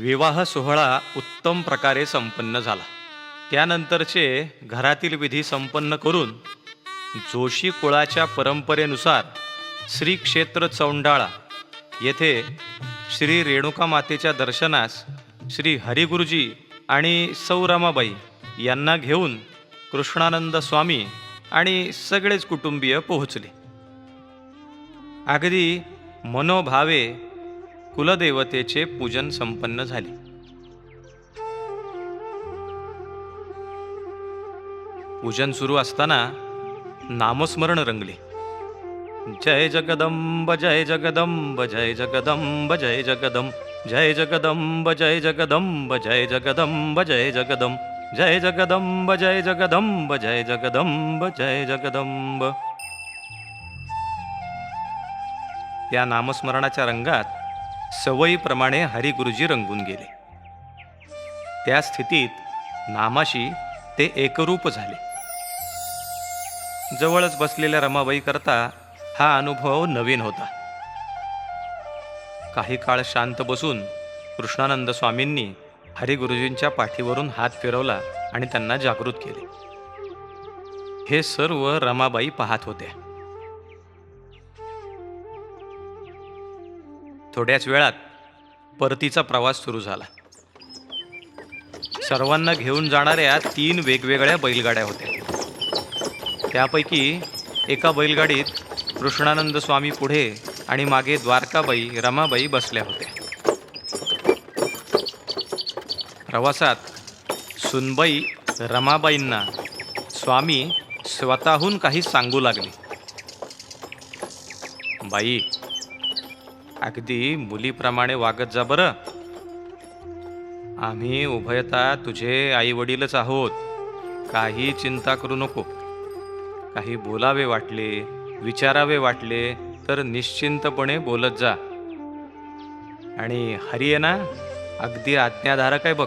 विवाह सोहळा उत्तम प्रकारे संपन्न झाला. त्यानंतरचे घरातील विधी संपन्न करून जोशी कुळाच्या परंपरेनुसार श्री क्षेत्र चौंडाळा येथे श्री रेणुका मातेच्या दर्शनास श्री हरिगुरुजी आणि सौरमाबाई यांना घेऊन कृष्णानंद स्वामी आणि सगळेच कुटुंबीय पोहोचले. अगदी मनोभावे कुलदेवतेचे पूजन संपन्न झाले पूजन सुरू असताना नामस्मरण रंगले जय जगदंब जय जगदंब जय जगदंब जय जगदंब जय जगदंब जय जगदंब जय जगदंब जय जगदंब जय जगदंब जय जगदंब जय जगदंब जय जगदंब या नामस्मरणाच्या रंगात सवयीप्रमाणे हरिगुरुजी रंगून गेले. त्या स्थितीत नामाशी ते एकरूप झाले. जवळच बसलेल्या रमाबाई करता हा अनुभव नवीन होता. काही काळ शांत बसून कृष्णानंद स्वामींनी हरिगुरुजींच्या पाठीवरून हात फिरवला आणि त्यांना जागृत केले. हे सर्व रमाबाई पाहत होत्या. थोड्याच वेळात परतीचा प्रवास सुरू झाला. सर्वांना घेऊन जाणाऱ्या तीन वेगवेगळ्या बैलगाड्या होत्या. त्यापैकी एका बैलगाडीत कृष्णानंद स्वामी पुढे आणि मागे द्वारकाबाई रमाबाई बसल्या होत्या. प्रवासात सुनबाई रमाबाईंना स्वामी स्वतःहून काही सांगू लागले. बाई अगदी मुलीप्रमाणे वागत जा बरं. आम्ही उभयता तुझे आई वडीलच आहोत. काही चिंता करू नको. काही बोलावे वाटले विचारावे वाटले तर निश्चिंतपणे बोलत जा. आणि हरी आहे ना? अगदी आज्ञाधारक आहे बघ.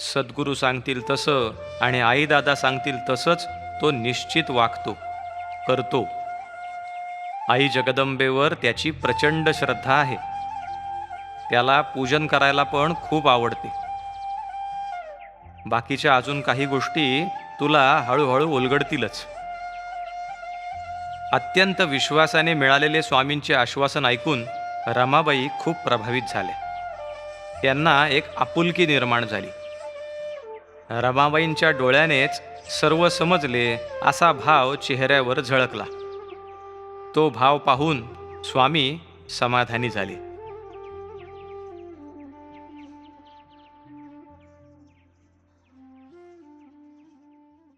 सद्गुरू सांगतील तसं आणि आई दादा सांगतील तसंच तो निश्चित वागतो करतो. आई जगदंबेवर त्याची प्रचंड श्रद्धा आहे. त्याला पूजन करायला पण खूप आवडते. बाकीच्या अजून काही गोष्टी तुला हळूहळू उलगडतीलच. अत्यंत विश्वासाने मिळालेले स्वामींचे आश्वासन ऐकून रमाबाई खूप प्रभावित झाल्या त्यांना एक आपुलकी निर्माण झाली. रमाबाईंच्या डोळ्यानेच सर्व समजले असा भाव चेहऱ्यावर झळकला. तो भाव पाहून स्वामी समाधानी झाले.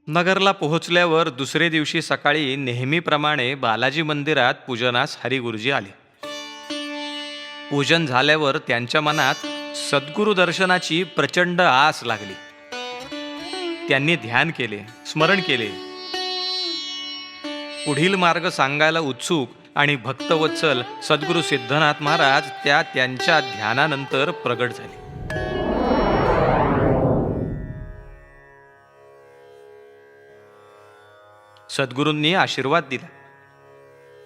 नगरला पोहोचल्यावर दुसरे दिवशी सकाळी नेहमीप्रमाणे बालाजी मंदिरात पूजनास हरिगुरुजी आले. पूजन झाल्यावर त्यांच्या मनात सद्गुरु दर्शनाची प्रचंड आस लागली. त्यांनी ध्यान केले स्मरण केले. पुढील मार्ग सांगायला उत्सुक आणि भक्तवत्सल सद्गुरू सिद्धनाथ महाराज त्या त्यांच्या ध्यानानंतर प्रगट झाले. सद्गुरूंनी आशीर्वाद दिला.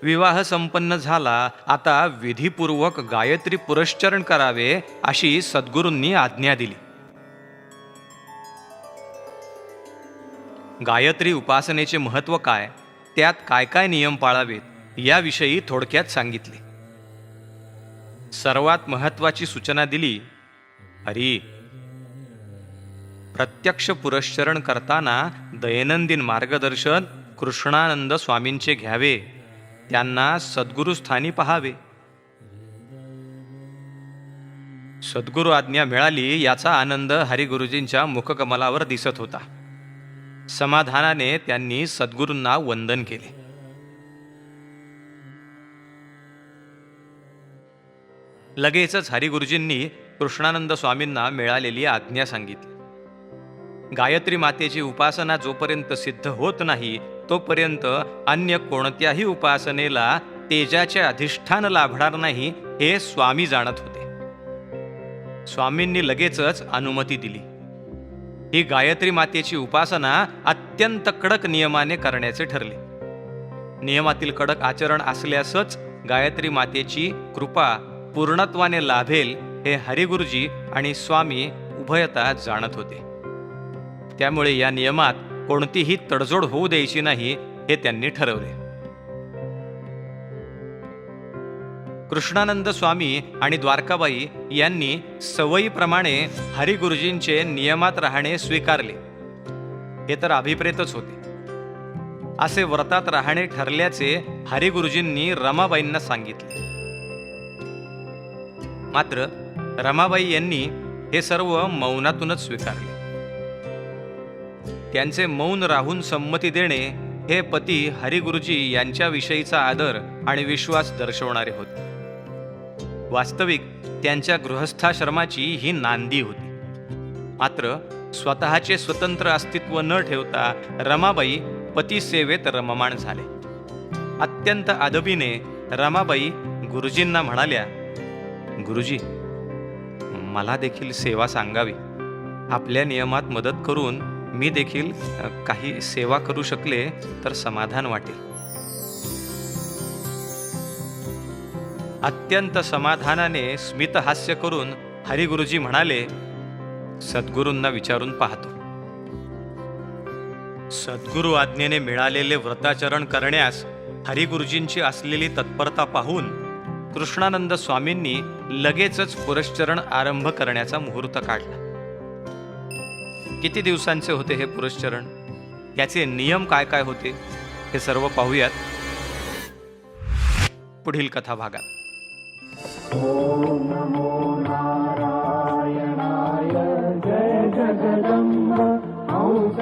विवाह संपन्न झाला. आता विधीपूर्वक गायत्री पुरश्चरण करावे अशी सद्गुरूंनी आज्ञा दिली. गायत्री उपासनेचे महत्त्व काय? त्यात काय काय नियम पाळावेत याविषयी थोडक्यात सांगितले. सर्वात महत्वाची सूचना दिली हरी प्रत्यक्ष पुरश्चरण करताना दैनंदिन मार्गदर्शन कृष्णानंद स्वामींचे घ्यावे. त्यांना सद्गुरुस्थानी पहावे. सद्गुरु आज्ञा मिळाली याचा आनंद हरिगुरुजींच्या मुखकमलावर दिसत होता. समाधानाने त्यांनी सद्गुरूंना वंदन केले. लगेचच हरिगुरुजींनी कृष्णानंद स्वामींना मिळालेली आज्ञा सांगितली. गायत्री मातेची उपासना जोपर्यंत सिद्ध होत नाही तोपर्यंत अन्य कोणत्याही उपासनेला तेजाचे अधिष्ठान लाभणार नाही हे स्वामी जाणत होते. स्वामींनी लगेचच अनुमती दिली. ही गायत्री मातेची उपासना अत्यंत कडक नियमाने करण्याचे ठरले. नियमातील कडक आचरण असल्यासच गायत्री मातेची कृपा पूर्णत्वाने लाभेल हे हरिगुरुजी आणि स्वामी उभयता जाणत होते. त्यामुळे या नियमात कोणतीही तडजोड होऊ द्यायची नाही हे त्यांनी ठरवले. कृष्णानंद स्वामी आणि द्वारकाबाई यांनी सवयीप्रमाणे हरिगुरुजींचे नियमात राहणे स्वीकारले. हे तर अभिप्रेतच होते. असे व्रतात राहणे ठरल्याचे हरिगुरुजींनी रमाबाईंना सांगितले. मात्र रमाबाई यांनी हे सर्व मौनातूनच स्वीकारले. त्यांचे मौन राहून संमती देणे हे पती हरिगुरुजी यांच्याविषयीचा आदर आणि विश्वास दर्शवणारे होते. वास्तविक त्यांच्या गृहस्थाश्रमाची ही नांदी होती. मात्र स्वतःचे स्वतंत्र अस्तित्व न ठेवता रमाबाई पतीसेवेत रममाण झाले. अत्यंत आदबीने रमाबाई गुरुजींना म्हणाल्या गुरुजी मला देखील सेवा सांगावी. आपल्या नियमात मदत करून मी देखील काही सेवा करू शकले तर समाधान वाटेल. अत्यंत समाधानाने स्मितहास्य करून हरिगुरुजी म्हणाले सद्गुरूंना विचारून पाहतो. सद्गुरु आज्ञेने मिळालेले व्रताचरण करण्यास हरिगुरुजींची असलेली तत्परता पाहून कृष्णानंद स्वामींनी लगेचच पुरश्चरण आरंभ करण्याचा मुहूर्त काढला. किती दिवसांचे होते हे पुरश्चरण? याचे नियम काय काय होते? हे सर्व पाहूयात. पुढील कथा भागात. नमो नारायणाय जय जगदम्ब औष